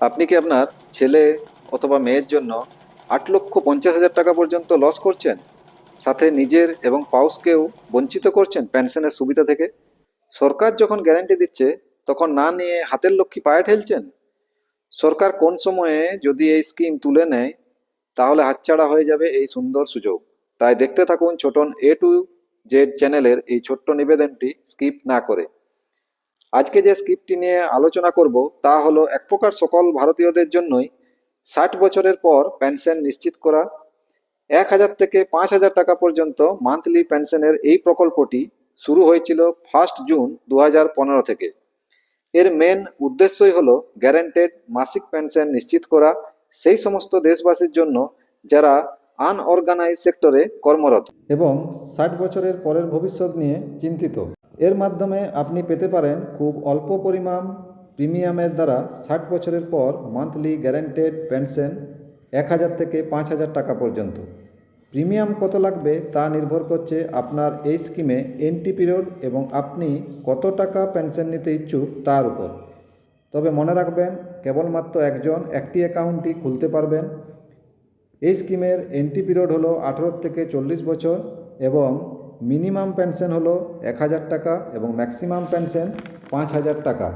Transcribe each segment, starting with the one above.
আপনি কি আপনার ছেলে অথবা মেয়ের জন্য আট লক্ষ পঞ্চাশ হাজার টাকা পর্যন্ত লস করছেন? সাথে নিজের এবং পাউসকেও বঞ্চিত করছেন পেনশনের সুবিধা থেকে? সরকার যখন গ্যারান্টি দিচ্ছে, তখন না নিয়ে হাতের লক্ষ্মী পায়ে ঠেলছেন? সরকার কোন সময়ে যদি এই স্কিম তুলে নেয়, তাহলে হাতছাড়া হয়ে যাবে এই সুন্দর সুযোগ। তাই দেখতে থাকুন ছোটন এ টু জেড চ্যানেলের এই ছোট্ট নিবেদনটি স্কিপ না করে। আজকে যে স্ক্রিপ্টটি নিয়ে আলোচনা করব, তা হলো এক প্রকার সকল ভারতীয়দের জন্যই ষাট বছরের পর পেনশন নিশ্চিত করা, এক হাজার থেকে পাঁচ হাজার টাকা পর্যন্ত মান্থলি পেনশনের এই প্রকল্পটি শুরু হয়েছিল ফার্স্ট জুন দু থেকে। এর মেন উদ্দেশ্যই হলো গ্যারান্টেড মাসিক পেনশন নিশ্চিত করা, সেই সমস্ত দেশবাসীর জন্য যারা আনঅর্গানাইজ সেক্টরে কর্মরত। এবং ষাট বছরের পরের ভবিষ্যৎ নিয়ে চিন্তিত। এর মাধ্যমে আপনি পেতে পারেন খুব অল্প পরিমাণ প্রিমিয়ামের দ্বারা ষাট বছরের পর মান্থলি গ্যারান্টেড পেনশন এক হাজার থেকে পাঁচ হাজার টাকা পর্যন্ত। প্রিমিয়াম কত লাগবে তা নির্ভর করছে আপনার এই স্কিমে এন্ট্রি পিরিয়ড এবং আপনি কত টাকা পেনশন নিতে ইচ্ছুক তার উপর। তবে মনে রাখবেন, কেবলমাত্র একজন একটি অ্যাকাউন্টই খুলতে পারবেন। এই স্কিমের এন্ট্রি পিরিয়ড হলো আঠেরো থেকে চল্লিশ বছর এবং মিনিমাম পেনশন হলো এক হাজার টাকা এবং ম্যাক্সিমাম পেনশন পাঁচ হাজার টাকা।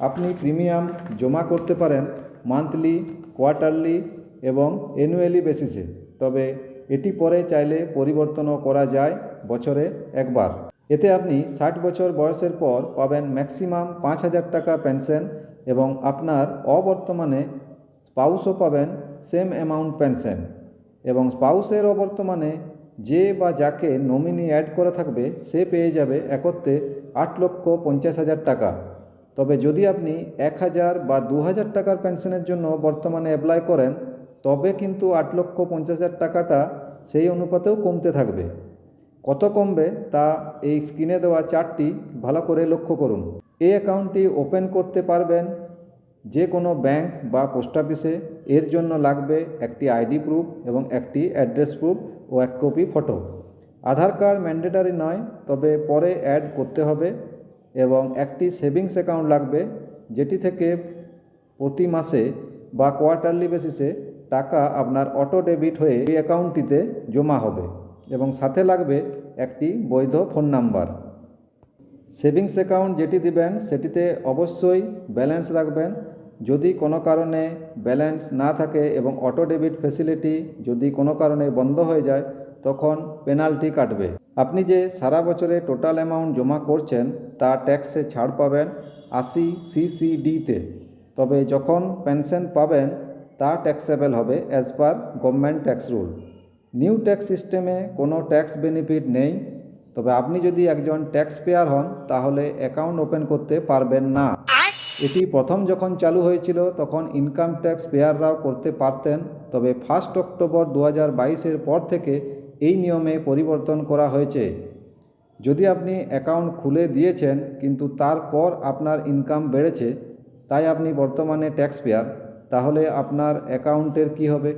আপনি প্রিমিয়াম জমা করতে পারেন মান্থলি, কোয়ার্টারলি এবং অ্যানুয়ালি বেসিসে। তবে এটি পরে চাইলে পরিবর্তনও করা যায় বছরে একবার। এতে আপনি ষাট বছর বয়সের পর পাবেন ম্যাক্সিমাম পাঁচ হাজার টাকা পেনশন এবং আপনার অবর্তমানে স্পাউসও পাবেন সেম অ্যামাউন্ট পেনশন এবং স্পাউসের অবর্তমানে যে বা যাকে নমিনি অ্যাড করা থাকবে, সে পেয়ে যাবে একত্রে আট লক্ষ পঞ্চাশ হাজার টাকা। তবে যদি আপনি এক হাজার বা দু হাজার টাকার পেনশনের জন্য বর্তমানে অ্যাপ্লাই করেন, তবে কিন্তু আট লক্ষ পঞ্চাশ হাজার টাকাটা সেই অনুপাতেও কমতে থাকবে। কত কমবে তা এই স্ক্রিনে দেওয়া চারটি ভালো করে লক্ষ্য করুন। এই অ্যাকাউন্টটি ওপেন করতে পারবেন যে কোনো ব্যাংক বা পোস্ট অফিসে এর জন্য লাগবে একটি আইডি প্রুফ এবং একটি অ্যাড্রেস প্রুফ ও এক copy photo. Aadhaar card mandatory নয়, তবে পরে অ্যাড করতে হবে এবং একটি সেভিংস অ্যাকাউন্ট লাগবে যেটি থেকে প্রতি মাসে বা কোয়ার্টারলি বেসিসে টাকা আপনার অটো ডেবিট হয়ে এই অ্যাকাউন্টটিতে জমা হবে এবং সাথে লাগবে একটি বৈধ ফোন নাম্বার। সেভিংস অ্যাকাউন্ট যেটি দিবেন, সেটিতে অবশ্যই ব্যালেন্স রাখবেন। যদি কোনো কারণে ব্যালেন্স না থাকে এবং অটো ডেবিট ফেসিলিটি যদি কোনো কারণে বন্ধ হয়ে যায়, তখন পেনাল্টি কাটবে। আপনি যে সারা বছরে টোটাল অ্যামাউন্ট জমা করছেন, তা ট্যাক্সে ছাড় পাবেন আশি সিসিডিতে। তবে যখন পেনশন পাবেন, তা ট্যাক্সেবল হবে as per government tax rule new tax সিস্টেমে কোনো ট্যাক্স বেনিফিট নেই। তবে আপনি যদি একজন ট্যাক্স পেয়ার হন, তাহলে অ্যাকাউন্ট ওপেন করতে পারবেন না। এটি প্রথম যখন চালু হয়েছিল, তখন ইনকাম ট্যাক্স পেয়াররাও করতে পারতেন। তবে ফার্স্ট অক্টোবর দু হাজার পর থেকে এই নিয়মে পরিবর্তন করা হয়েছে। যদি আপনি অ্যাকাউন্ট খুলে দিয়েছেন, কিন্তু তারপর আপনার ইনকাম বেড়েছে, তাই আপনি বর্তমানে ট্যাক্স পেয়ার তাহলে আপনার অ্যাকাউন্টের কি হবে?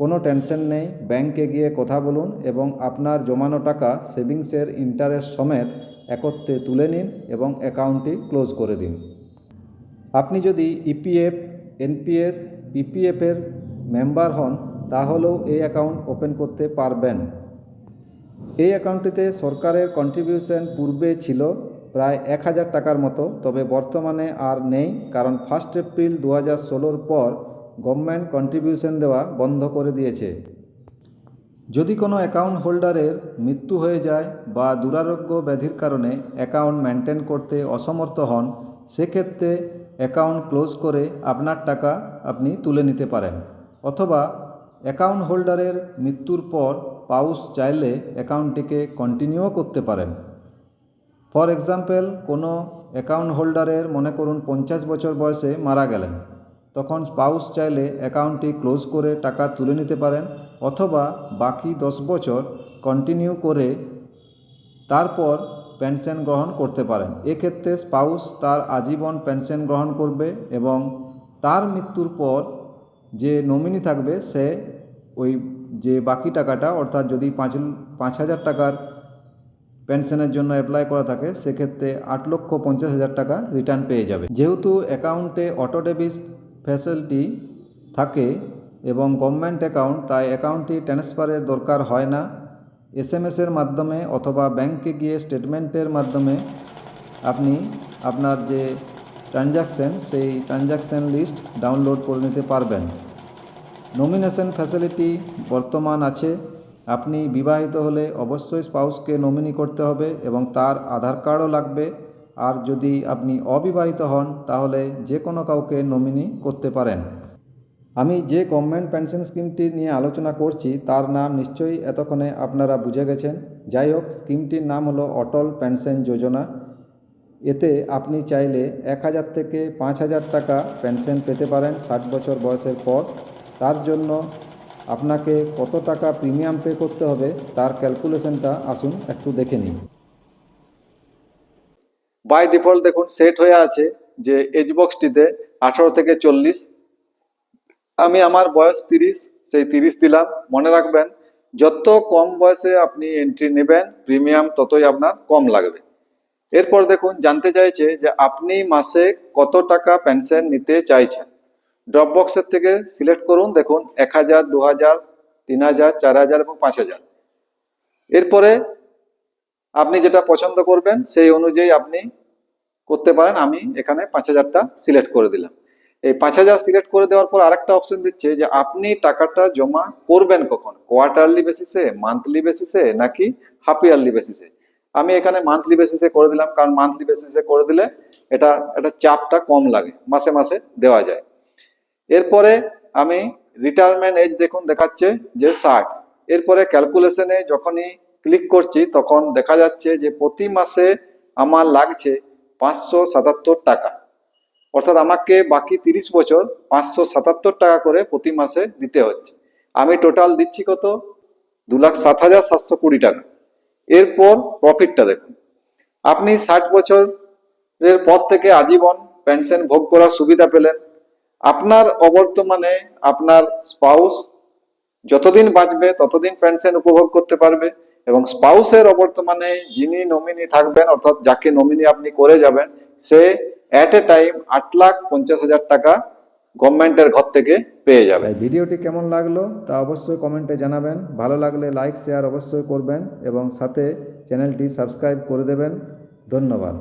কোনো টেনশন নেই, ব্যাংকে গিয়ে কথা বলুন এবং আপনার জমানো টাকা সেভিংসের ইন্টারেস্ট সমেত একত্রে তুলে নিন এবং অ্যাকাউন্টটি ক্লোজ করে দিন। আপনি যদি ইপিএফ, এনপিএস পিপিএফের মেম্বার হন, তাহলেও এই অ্যাকাউন্ট ওপেন করতে পারবেন। এই অ্যাকাউন্টটিতে সরকারের কন্ট্রিবিউশন পূর্বে ছিল প্রায় এক হাজার টাকার মতো, তবে বর্তমানে আর নেই, কারণ ফার্স্ট এপ্রিল দু হাজার পর গভর্নমেন্ট কন্ট্রিবিউশন দেওয়া বন্ধ করে দিয়েছে। যদি কোনো অ্যাকাউন্ট হোল্ডারের মৃত্যু হয়ে যায় বা দুরারোগ্য ব্যাধির কারণে অ্যাকাউন্ট মেনটেন করতে অসমর্থ হন, সেক্ষেত্রে অ্যাকাউন্ট ক্লোজ করে আপনার টাকা আপনি তুলে নিতে পারেন। অথবা অ্যাকাউন্ট হোল্ডারের মৃত্যুর পর পাউস চাইলে অ্যাকাউন্টটিকে কন্টিনিউও করতে পারেন। ফর এক্সাম্পল কোনো অ্যাকাউন্ট হোল্ডারের মনে করুন পঞ্চাশ বছর বয়সে মারা গেলেন। তখন স্পাউস চাইলে অ্যাকাউন্টটি ক্লোজ করে টাকা তুলে নিতে পারেন অথবা বাকি দশ বছর কন্টিনিউ করে তারপর পেনশন গ্রহণ করতে পারেন। এক্ষেত্রে স্পাউস তার আজীবন পেনশন গ্রহণ করবে এবং তার মৃত্যুর পর যে নমিনি থাকবে, সে ওই যে বাকি টাকাটা, অর্থাৎ যদি পাঁচ পাঁচ হাজার টাকার পেনশনের জন্য অ্যাপ্লাই করা থাকে, সেক্ষেত্রে আট লক্ষ পঞ্চাশ হাজার টাকা রিটার্ন পেয়ে যাবে। যেহেতু অ্যাকাউন্টে অটো ডেবিট ফ্যাসিলিটি থাকে এবং গভর্নমেন্ট অ্যাকাউন্ট, তাই অ্যাকাউন্টটি ট্রান্সফারের দরকার হয় না। এস এম এসের মাধ্যমে অথবা ব্যাংকে গিয়ে স্টেটমেন্টের মাধ্যমে আপনি আপনার যে ট্রানজ্যাকশন সেই ট্রানজ্যাকশন লিস্ট ডাউনলোড করে নিতে পারবেন। নমিনেশন ফ্যাসিলিটি বর্তমান আছে। আপনি বিবাহিত হলে অবশ্যই স্পাউসকে নমিনি করতে হবে এবং তার আধার কার্ডও লাগবে। আর যদি আপনি অবিবাহিত হন, তাহলে যে কোনো কাউকে নমিনি করতে পারেন। আমি যে গভর্নমেন্ট পেনশন স্কিমটি নিয়ে আলোচনা করছি, তার নাম নিশ্চয়ই এতক্ষণে আপনারা বুঝে গেছেন। যাই হোক, স্কিমটির নাম হলো অটল পেনশন যোজনা। এতে আপনি চাইলে এক হাজার থেকে পাঁচ হাজার টাকা পেনশন পেতে পারেন ষাট বছর বয়সের পর। তার জন্য আপনাকে কত টাকা প্রিমিয়াম পে করতে হবে, তার ক্যালকুলেশনটা আসুন একটু দেখে নিই বাই ডিফল্ট দেখুন সেট হয়ে আছে যে এজ বক্সটিতে আঠারো থেকে চল্লিশ। আমি আমার বয়স তিরিশ, সেই তিরিশ দিলাম। মনে রাখবেন, যত কম বয়সে আপনি এন্ট্রি নেবেন প্রিমিয়াম ততই আপনার কম লাগবে। এরপর দেখুন, জানতে চাইছে যে আপনি মাসে কত টাকা পেনশন নিতে চাইছেন। ড্রপ বক্সের থেকে সিলেক্ট করুন, দেখুন, এক হাজার, দু হাজার, তিন হাজার, চার হাজার এবং পাঁচ হাজার। এরপরে আপনি যেটা পছন্দ করবেন, সেই অনুযায়ী আপনি করতে পারেন, আমি এখানে পাঁচ হাজারটা সিলেক্ট করে দিলাম। এই পাঁচ হাজার সিলেক্ট করে দেওয়ার পর আরেকটা অপশন দিচ্ছে যে আপনি টাকাটা জমা করবেন কখন? কোয়ার্টারলি বেসিসে মান্থলি বেসিসে নাকি হাফ ইয়ারলি বেসিসে আমি এখানে মান্থলি বেসিসে করে দিলাম, কারণ মান্থলি বেসিসে করে দিলে এটা এটা চাপটা কম লাগে, মাসে মাসে দেওয়া যায়। এরপরে আমি রিটায়ারমেন্ট এজ দেখুন দেখাচ্ছে যে ষাট। এরপরে ক্যালকুলেশনে যখনই ক্লিক করছি, তখন দেখা যাচ্ছে যে প্রতি মাসে আমার লাগছে পাঁচশো সাতাত্তর টাকা। অর্থাৎ আমাকে বাকি তিরিশ বছর পাঁচশো সাতাত্তর টাকা করে প্রতি মাসে দিতে হচ্ছে। আমি টোটাল দিচ্ছি কত? দু লাখ সাত হাজার সাতশো কুড়ি টাকা। এরপর প্রফিটটা দেখুন। আপনি ষাট বছরের পর থেকে আজীবন পেনশন ভোগ করার সুবিধা পেলেন। আপনার অবর্তমানে আপনার স্পাউস যতদিন বাঁচবে, ততদিন পেনশন উপভোগ করতে পারবে। এবং স্পাউসের অবর্তমানে যিনি নমিনি থাকবেন, অর্থাৎ যাকে নমিনি আপনি করে যাবেন, সে অ্যাট এ টাইম আট লাখ পঞ্চাশ হাজার টাকা গভর্নমেন্টের ঘর থেকে পেয়ে যাবে। ভিডিওটি কেমন লাগল তা অবশ্যই কমেন্টে জানাবেন। ভালো লাগলে লাইক শেয়ার অবশ্যই করবেন এবং সাথে চ্যানেলটি সাবস্ক্রাইব করে দেবেন। ধন্যবাদ।